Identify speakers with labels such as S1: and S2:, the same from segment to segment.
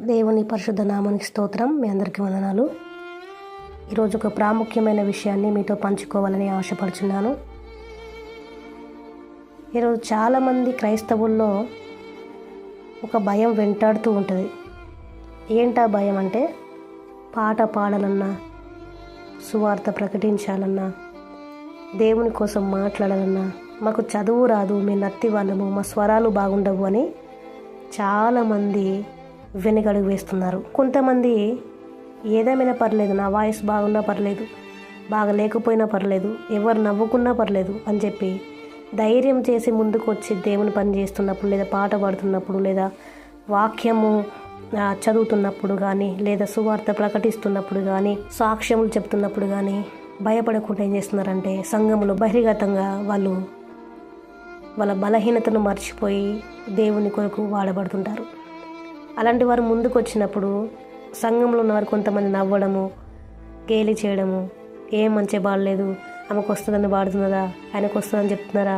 S1: దేవుని పరిశుద్ధ నామానికి స్తోత్రం. మీ అందరికీ వందనాలు. ఈరోజు ఒక ప్రాముఖ్యమైన విషయాన్ని మీతో పంచుకోవాలని ఆశపడుచున్నాను. ఈరోజు చాలామంది క్రైస్తవుల్లో ఒక భయం వెంటాడుతూ ఉంటుంది. ఏంటా భయం అంటే పాట పాడాలన్నా సువార్త ప్రకటించాలన్నా దేవుని కోసం మాట్లాడాలన్నా మాకు చదువు రాదు మీ నత్తి వాళ్ళము మా స్వరాలు బాగుండవు అని చాలామంది వెనుకడుగు వేస్తున్నారు. కొంతమంది ఏదేమైనా పర్లేదు నా వాయిస్ బాగున్నా పర్లేదు బాగా లేకపోయినా పర్లేదు ఎవరు నవ్వుకున్నా పర్లేదు అని చెప్పి ధైర్యం చేసి ముందుకు వచ్చి దేవుని పని చేస్తున్నప్పుడు లేదా పాట పాడుతున్నప్పుడు లేదా వాక్యము చదువుతున్నప్పుడు కానీ లేదా సువార్త ప్రకటిస్తున్నప్పుడు కానీ సాక్ష్యములు చెప్తున్నప్పుడు కానీ భయపడకుండా ఏం చేస్తున్నారంటే సంఘములో బహిర్గతంగా వాళ్ళు వాళ్ళ బలహీనతను మర్చిపోయి దేవుని కొరకు వాడబడుతుంటారు. అలాంటి వారు ముందుకు వచ్చినప్పుడు సంఘంలో ఉన్నవారు కొంతమంది నవ్వడము గేలి చేయడము ఏం మంచి బాడలేదు ఆమెకు వస్తుందని పాడుతున్నదా? ఆయనకు వస్తుందని చెప్తున్నారా?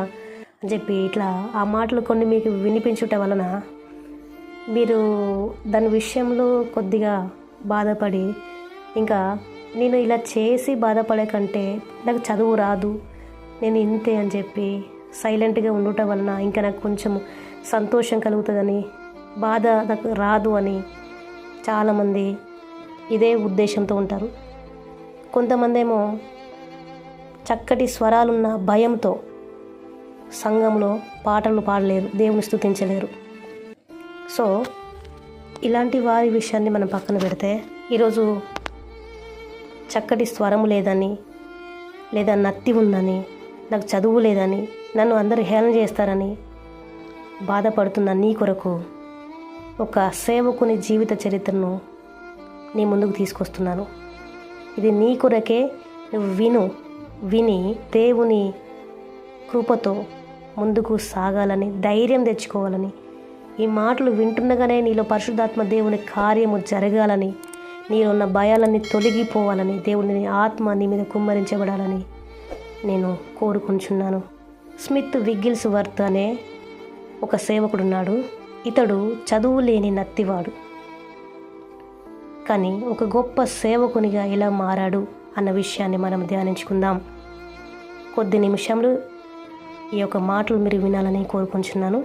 S1: అని చెప్పి ఇట్లా ఆ మాటలు కొన్ని మీకు వినిపించుట వలన మీరు దాని విషయంలో కొద్దిగా బాధపడి ఇంకా నేను ఇలా చేసి బాధపడే కంటే నాకు చదువు రాదు నేను ఇంతే అని చెప్పి సైలెంట్గా ఉండటం వలన ఇంకా నాకు కొంచెం సంతోషం కలుగుతుందని బాధ నాకు రాదు అని చాలామంది ఇదే ఉద్దేశంతో ఉంటారు. కొంతమంది ఏమో చక్కటి స్వరాలున్న భయంతో సంఘంలో పాటలు పాడలేరు దేవుని స్థుతించలేరు సో ఇలాంటి వారి విషయాన్ని మనం పక్కన పెడితే ఈరోజు చక్కటి స్వరము లేదని లేదా నత్తి ఉందని నాకు చదువు లేదని నన్ను అందరూ హేళన చేస్తారని బాధపడుతున్న నీ కొరకు ఒక సేవకుని జీవిత చరిత్రను నీ ముందుకు తీసుకొస్తున్నాను. ఇది నీ కొరకే నువ్వు విను విని దేవుని కృపతో ముందుకు సాగాలని ధైర్యం తెచ్చుకోవాలని ఈ మాటలు వింటుండగానే నీలో పరిశుద్ధాత్మ దేవుని కార్యము జరగాలని నీలో ఉన్న భయాలన్నీ తొలగిపోవాలని దేవుని ఆత్మ నీ మీద కుమ్మరించబడాలని నేను కోరుకుంటున్నాను. స్మిత్ విగ్గిల్స్ వర్త్ అనే ఒక సేవకుడున్నాడు. ఇతడు చదువు లేని నత్తివాడు. కానీ ఒక గొప్ప సేవకునిగా ఎలా మారాడు అన్న విషయాన్ని మనం ధ్యానించుకుందాం. కొద్ది నిమిషంలో ఈ యొక్క మాటలు మీరు వినాలని కోరుకుంటున్నాను.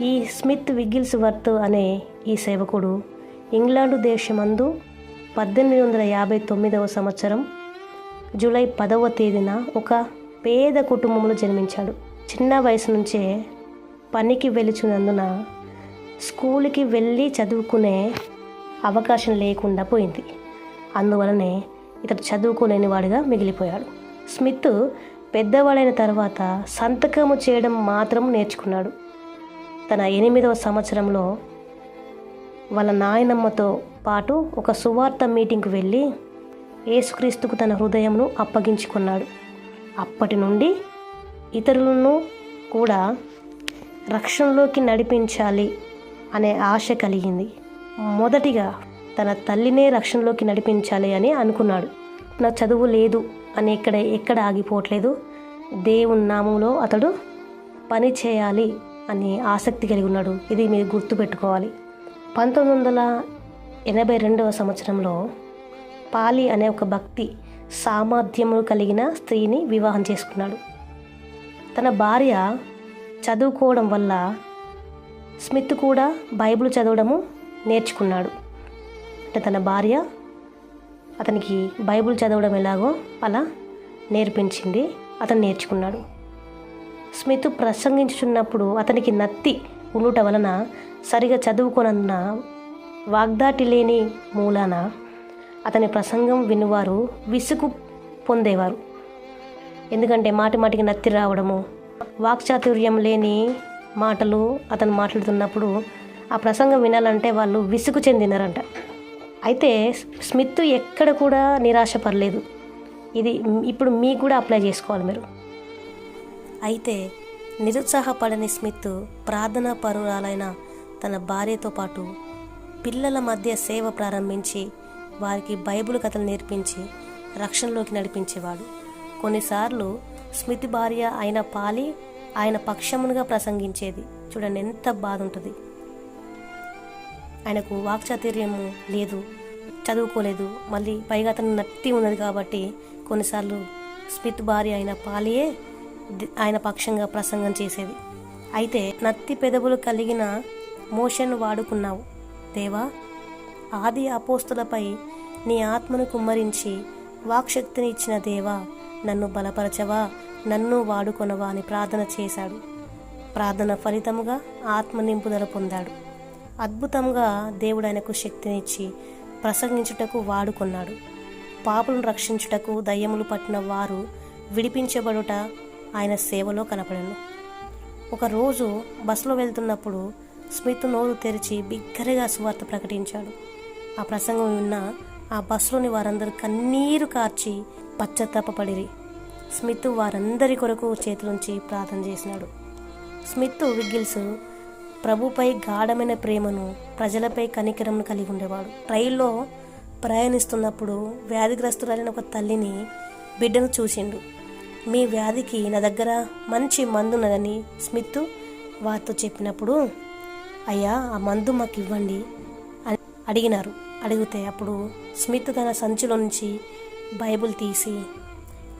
S1: ఈ స్మిత్ విగిల్స్ వర్త్ అనే ఈ సేవకుడు ఇంగ్లాండు దేశమందు పద్దెనిమిది వందల యాభై తొమ్మిదవ సంవత్సరం జూలై పదవ తేదీన ఒక పేద కుటుంబంలో జన్మించాడు. చిన్న వయసు నుంచే పనికి వెలుచున్నందున స్కూల్కి వెళ్ళి చదువుకునే అవకాశం లేకుండా పోయింది. అందువలనే ఇతడు చదువుకోలేని వాడిగా మిగిలిపోయాడు. స్మిత్ పెద్దవాడైన తర్వాత సంతకము చేయడం మాత్రం నేర్చుకున్నాడు. తన ఎనిమిదవ సంవత్సరంలో వాళ్ళ నాయనమ్మతో పాటు ఒక సువార్త మీటింగ్కి వెళ్ళి యేసుక్రీస్తుకు తన హృదయంను అప్పగించుకున్నాడు. అప్పటి నుండి ఇతరులను కూడా రక్షణలోకి నడిపించాలి అనే ఆశ కలిగింది. మొదటిగా తన తల్లినే రక్షణలోకి నడిపించాలి అని అనుకున్నాడు. నా చదువు లేదు అని ఎక్కడ ఎక్కడ ఆగిపోవట్లేదు. దేవుని నామంలో అతడు పని చేయాలి అని ఆసక్తి కలిగి ఉన్నాడు. ఇది మీరు గుర్తుపెట్టుకోవాలి. పంతొమ్మిది వందల ఎనభై రెండవ సంవత్సరంలో పాలి అనే ఒక భక్తి సామర్థ్యము కలిగిన స్త్రీని వివాహం చేసుకున్నాడు. తన భార్య చదువుకోవడం వల్ల స్మిత్ కూడా బైబిల్ చదవడము నేర్చుకున్నాడు. అంటే తన భార్య అతనికి బైబిల్ చదవడం ఎలాగో అలా నేర్పించింది అతను నేర్చుకున్నాడు. స్మిత్ ప్రసంగించుచున్నప్పుడు అతనికి నత్తి ఉండుట వలన సరిగా చదువుకోనన్న వాగ్దాటి లేని మూలాన అతని ప్రసంగం వినువారు విసుగు పొందేవారు. ఎందుకంటే మాటి మాటికి నత్తి రావడము వాక్చాతుర్యం లేని మాటలు అతను మాట్లాడుతున్నప్పుడు ఆ ప్రసంగం వినాలంటే వాళ్ళు విసుగు చెందినారంట. అయితే స్మిత్ ఎక్కడ కూడా నిరాశపడలేదు. ఇది ఇప్పుడు మీకు కూడా అప్లై చేసుకోవాలి మీరు. అయితే నిరుత్సాహపడని స్మిత్ ప్రార్థనా పరురాలైన తన భార్యతో పాటు పిల్లల మధ్య సేవ ప్రారంభించి వారికి బైబిల్ కథలు నేర్పించి రక్షణలోకి నడిపించేవాడు. కొన్నిసార్లు స్మిత్ భార్య అయిన పాలి ఆయన పక్షమునుగా ప్రసంగించేది. చూడండి ఎంత బాధ ఉంటుంది ఆయనకు వాక్చాతుర్యము లేదు చదువుకోలేదు మళ్ళీ పైగా అతను నత్తి ఉన్నది కాబట్టి కొన్నిసార్లు స్మిత్ భార్య అయిన పాలియే ఆయన పక్షంగా ప్రసంగం చేసేది. అయితే నత్తి పెదవులు కలిగిన మోషన్ వాడుకున్నావు. దేవా ఆది అపోస్తులపై నీ ఆత్మను కుమ్మరించి వాక్శక్తిని ఇచ్చిన దేవా నన్ను బలపరచవా నన్ను వాడుకొనవా అని ప్రార్థన చేశాడు. ప్రార్థన ఫలితముగా ఆత్మ నింపుదల పొందాడు. అద్భుతంగా దేవుడు ఆయనకు శక్తినిచ్చి ప్రసంగించుటకు వాడుకున్నాడు. పాపులను రక్షించుటకు దయ్యములు పట్టిన వారు విడిపించబడుట ఆయన సేవలో కనపడను. ఒకరోజు బస్సులో వెళ్తున్నప్పుడు స్మిత్ నోరు తెరిచి బిగ్గరగా సువార్త ప్రకటించాడు. ఆ ప్రసంగం విన్న ఆ బస్సులోని వారందరూ కన్నీరు కార్చి పశ్చత్తాపడిరి స్మిత్ వారందరి కొరకు చేతులుంచి ప్రార్థన చేసినాడు. స్మిత్ విగ్గిల్స్ ప్రభుపై గాఢమైన ప్రేమను ప్రజలపై కనికరంను కలిగి ఉండేవాడు. రైల్లో ప్రయాణిస్తున్నప్పుడు వ్యాధిగ్రస్తురాలైన ఒక తల్లిని బిడ్డను చూసిండు. మీ వ్యాధికి నా దగ్గర మంచి మందు ఉన్నదని స్మిత్ వారితో చెప్పినప్పుడు అయ్యా ఆ మందు మాకు ఇవ్వండి అని అడిగినారు. అడిగితే అప్పుడు స్మిత్ తన సంచిలో నుంచి బైబిల్ తీసి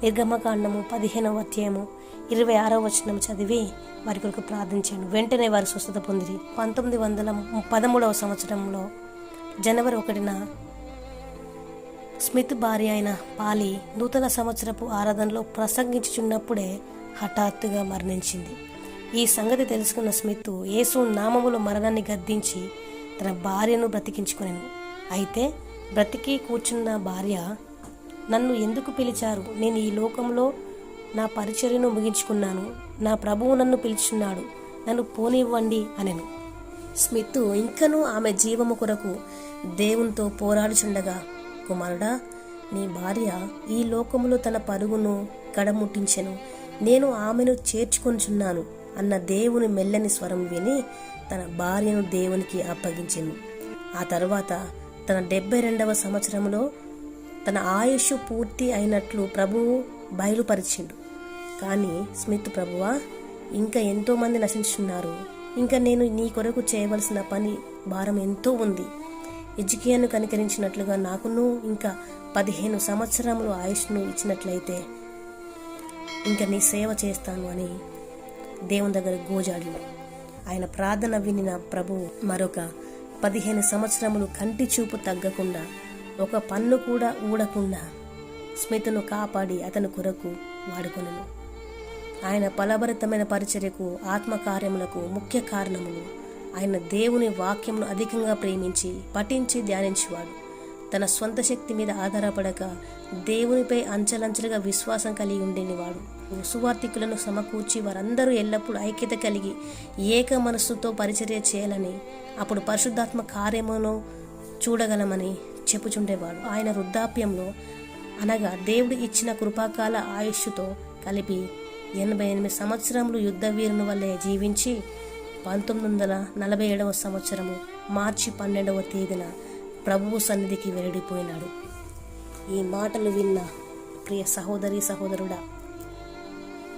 S1: నిర్గమకాండము పదిహేనవ అధ్యాయము ఇరవై ఆరవ వచనం చదివి వారి కొరకు ప్రార్థించాను. వెంటనే వారు స్వస్థత పొందిరి. పంతొమ్మిది వందల పదమూడవ సంవత్సరంలో జనవరి ఒకటిన స్మిత్ భార్య అయిన పాలి నూతన సంవత్సరపు ఆరాధనలో ప్రసంగించుచున్నప్పుడే హఠాత్తుగా మరణించింది. ఈ సంగతి తెలుసుకున్న స్మిత్ యేసు నామములో మరణాన్ని గద్దించి తన భార్యను బ్రతికించుకునేను. అయితే బ్రతికి కూర్చున్న భార్య నన్ను ఎందుకు పిలిచారు? నేను ఈ లోకంలో నా పరిచర్యను ముగించుకున్నాను. నా ప్రభువు నన్ను పిలుచున్నాడు. నన్ను పోనివ్వండి అనెను. స్మిత్ ఇంకనూ ఆమె జీవము కొరకు దేవునితో పోరాడుచుండగా కుమారుడా నీ భార్య ఈ లోకములో తన పరుగును కడముట్టించెను. నేను ఆమెను చేర్చుకొనిచున్నాను అన్న దేవుని మెల్లని స్వరం విని తన భార్యను దేవునికి అప్పగించెను. ఆ తర్వాత తన డెబ్బై రెండవ సంవత్సరంలో తన ఆయుష్ పూర్తి అయినట్లు ప్రభువు బయలుపరిచిండు. కానీ స్మిత్ ప్రభువా ఇంకా ఎంతోమంది నశించున్నారు. ఇంకా నేను నీ కొరకు చేయవలసిన పని భారం ఎంతో ఉంది. ఎజ్కియాను కనికరించినట్లుగా నాకును ఇంకా పదిహేను సంవత్సరములు ఆయుష్ను ఇచ్చినట్లయితే ఇంకా నీ సేవ చేస్తాను అని దేవుని దగ్గర గోజాడు ఆయన ప్రార్థన వినిన ప్రభువు మరొక పదిహేను సంవత్సరములు కంటి చూపు తగ్గకుండా ఒక పన్ను కూడా ఊడకుండా స్మితను కాపాడి అతని కొరకు వాడుకొనను. ఆయన ఫలభరితమైన పరిచర్యకు ఆత్మకార్యములకు ముఖ్య కారణములు. ఆయన దేవుని వాక్యమును అధికంగా ప్రేమించి పఠించి ధ్యానించేవాడు. తన స్వంత శక్తి మీద ఆధారపడక దేవునిపై అంచెలంచెలుగా విశ్వాసం కలిగి ఉండేనివాడు సువార్థికులను సమకూర్చి వారందరూ ఎల్లప్పుడూ ఐక్యత కలిగి ఏక మనస్సుతో పరిచర్య చేయాలని అప్పుడు పరిశుద్ధాత్మ కార్యమును చూడగలమని చెప్పుచుండేవాడు. ఆయన వృద్ధాప్యంలో అనగా దేవుడు ఇచ్చిన కృపాకాల ఆయుష్తో కలిపి ఎనభై ఎనిమిది సంవత్సరములు యుద్ధ వీరుని వల్లే జీవించి పంతొమ్మిది వందల నలభై ఏడవ సంవత్సరము మార్చి పన్నెండవ తేదీన ప్రభువు సన్నిధికి వెరడిపోయినాడు ఈ మాటలు విన్న ప్రియ సహోదరి సహోదరుడా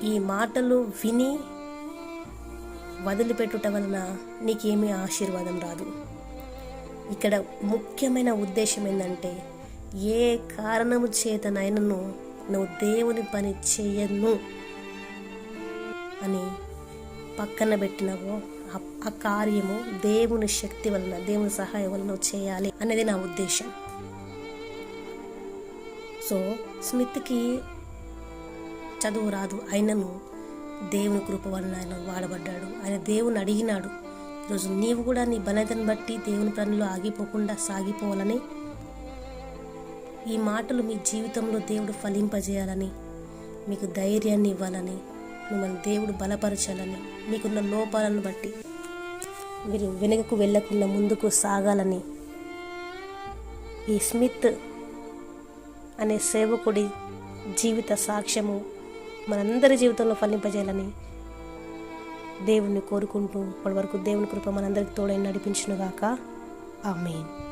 S1: ఈ మాటలు విని వదిలిపెట్టుట వలన నీకేమీ ఆశీర్వాదం రాదు. ఇక్కడ ముఖ్యమైన ఉద్దేశం ఏంటంటే ఏ కారణము చేతనైనను నువ్వు దేవుని పని చేయను అని పక్కన పెట్టినవో ఆ- కార్యము దేవుని శక్తి వలన దేవుని సహాయం వలన చేయాలి అనేది నా ఉద్దేశం. సో స్మిత్కి చదువు రాదు అయినను దేవుని కృప వలన ఆయన వాడబడ్డాడు. ఆయన దేవుని అడిగినాడు. ఈరోజు నీవు కూడా నీ బలతను బట్టి దేవుని పనులు ఆగిపోకుండా సాగిపోవాలని ఈ మాటలు మీ జీవితంలో దేవుడు ఫలింపజేయాలని మీకు ధైర్యాన్ని ఇవ్వాలని మిమ్మల్ని దేవుడు బలపరచాలని మీకున్న లోపాలను బట్టి మీరు వెనుకకు వెళ్ళకుండా ముందుకు సాగాలని ఈ స్మిత్ అనే సేవకుడి జీవిత సాక్ష్యము మనందరి జీవితంలో ఫలింపజేయాలని దేవుణ్ణి కోరుకుంటూ ఇప్పటి వరకు దేవుని కృప మనందరికి తోడై నడిపించునుగాక. ఆమెన్.